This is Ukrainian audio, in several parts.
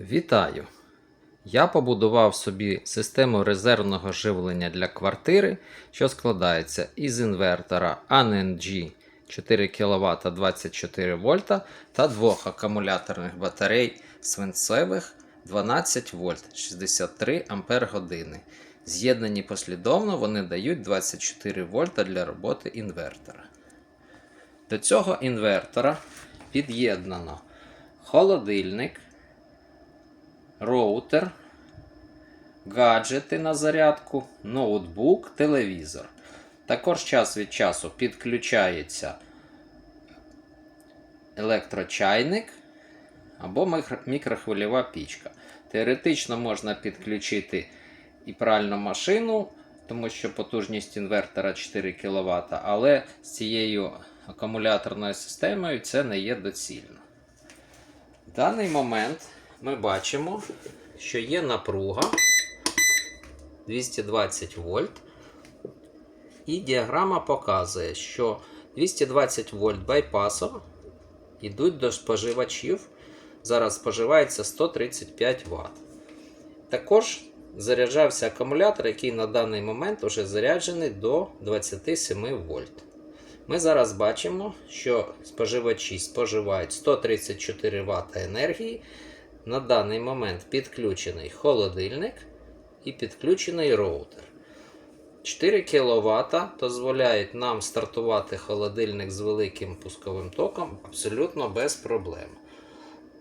Вітаю! Я побудував собі систему резервного живлення для квартири, що складається із інвертора ANG 4 кВт 24 В та двох акумуляторних батарей свинцевих 12 В 63 Ампер години. З'єднані послідовно вони дають 24 В для роботи інвертора. До цього інвертора під'єднано холодильник роутер, гаджети на зарядку, ноутбук, телевізор. Також час від часу підключається електрочайник або мікрохвильова пічка. Теоретично можна підключити і пральну машину, тому що потужність інвертора 4 кВт, але з цією акумуляторною системою це не є доцільно. В даний момент ми бачимо, що є напруга 220 вольт. І діаграма показує, що 220 вольт байпасом йдуть до споживачів. Зараз споживається 135 Вт. Також заряджався акумулятор, який на даний момент вже заряджений до 27 вольт. Ми зараз бачимо, що споживачі споживають 134 Вт енергії. На даний момент підключений холодильник і підключений роутер. 4 кВт дозволяють нам стартувати холодильник з великим пусковим током абсолютно без проблем.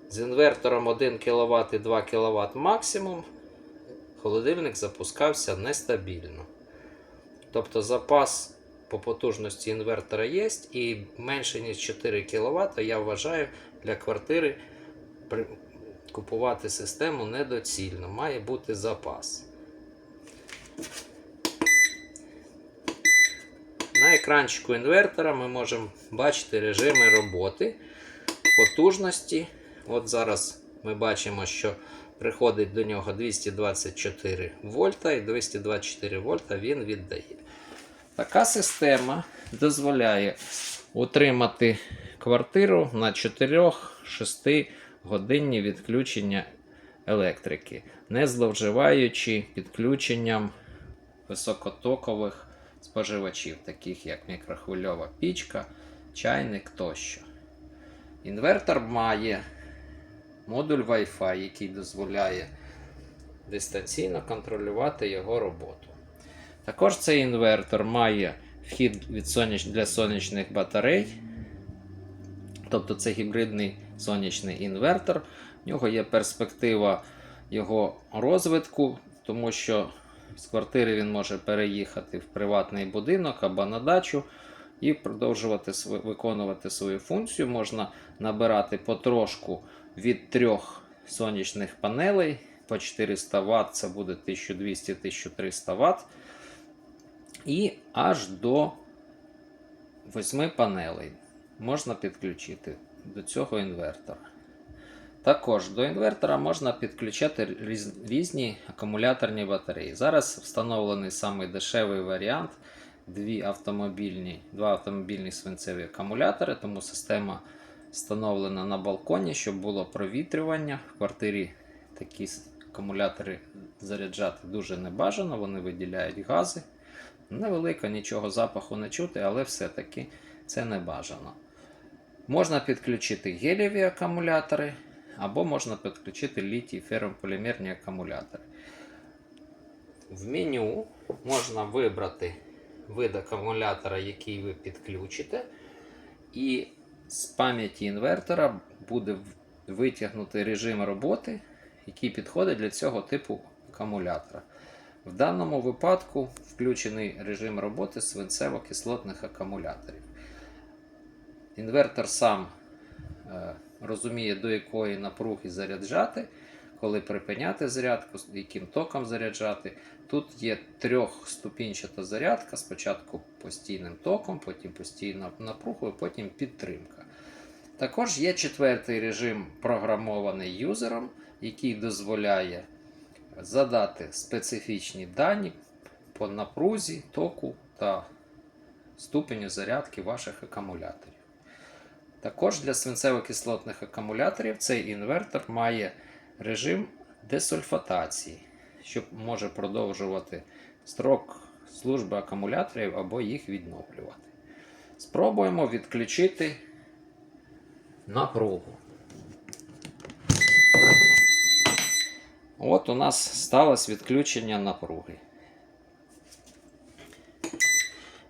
З інвертором 1 кВт і 2 кВт максимум холодильник запускався нестабільно. Тобто запас по потужності інвертора є, і менше ніж 4 кВт я вважаю для квартири купувати систему недоцільно. Має бути запас. На екранчику інвертора ми можемо бачити режими роботи, потужності. От зараз ми бачимо, що приходить до нього 224 вольта і 224 вольта він віддає. Така система дозволяє утримати квартиру на 4-6 годинні відключення електрики, не зловживаючи підключенням високотокових споживачів, таких як мікрохвильова пічка, чайник тощо. Інвертор має модуль Wi-Fi, який дозволяє дистанційно контролювати його роботу. Також цей інвертор має вхід від соняч... для сонячних батарей. Тобто це гібридний сонячний інвертор. В нього є перспектива його розвитку, тому що з квартири він може переїхати в приватний будинок або на дачу і продовжувати виконувати свою функцію. Можна набирати потрошку від трьох сонячних панелей по 400 Вт, це буде 1200-1300 Вт. І аж до 8 панелей можна підключити до цього інвертора. Також до інвертора можна підключати різні акумуляторні батареї. Зараз встановлений самий дешевий варіант дві автомобільні, два автомобільні свинцеві акумулятори, тому система встановлена на балконі, щоб було провітрювання. В квартирі такі акумулятори заряджати дуже небажано, вони виділяють гази. Невелико, нічого запаху не чути, але все-таки це не бажано. Можна підключити гелєві акумулятори, або можна підключити літій феррополімерні акумулятори. В меню можна вибрати вид акумулятора, який ви підключите, і з пам'яті інвертора буде витягнути режим роботи, який підходить для цього типу акумулятора. В даному випадку включений режим роботи свинцево-кислотних акумуляторів. Інвертор сам е, розуміє, до якої напруги заряджати, коли припиняти зарядку, яким током заряджати. Тут є трьохступінчата зарядка, спочатку постійним током, потім постійною напругою, потім підтримка. Також є четвертий режим, програмований юзером, який дозволяє задати специфічні дані по напрузі, току та ступеню зарядки ваших акумуляторів. Також для свинцево-кислотних акумуляторів цей інвертор має режим десульфатації, що може продовжувати строк служби акумуляторів або їх відновлювати. Спробуємо відключити напругу. От у нас сталося відключення напруги.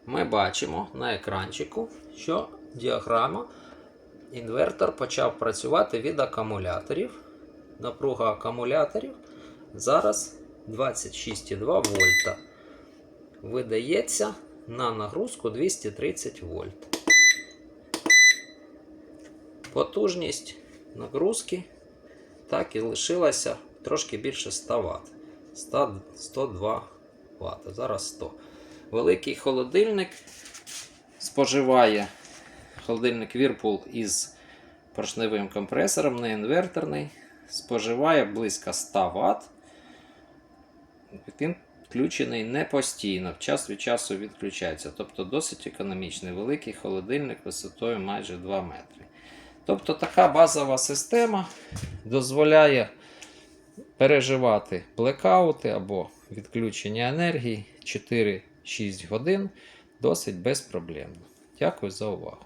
Ми бачимо на екранчику, що діаграма інвертор почав працювати від акумуляторів. Напруга акумуляторів зараз 26,2 вольта. Видається на нагрузку 230 вольт. Потужність нагрузки так і лишилася трошки більше 100 Вт. 100, 102 Вт. Зараз 100. Великий холодильник споживає холодильник Whirlpool із поршневим компресором, не інверторний, споживає близько 100 Вт. Він включений не постійно, час від часу відключається. Тобто досить економічний великий холодильник висотою майже 2 метри. Тобто така базова система дозволяє переживати блекаути або відключення енергії 4-6 годин досить безпроблемно. Дякую за увагу.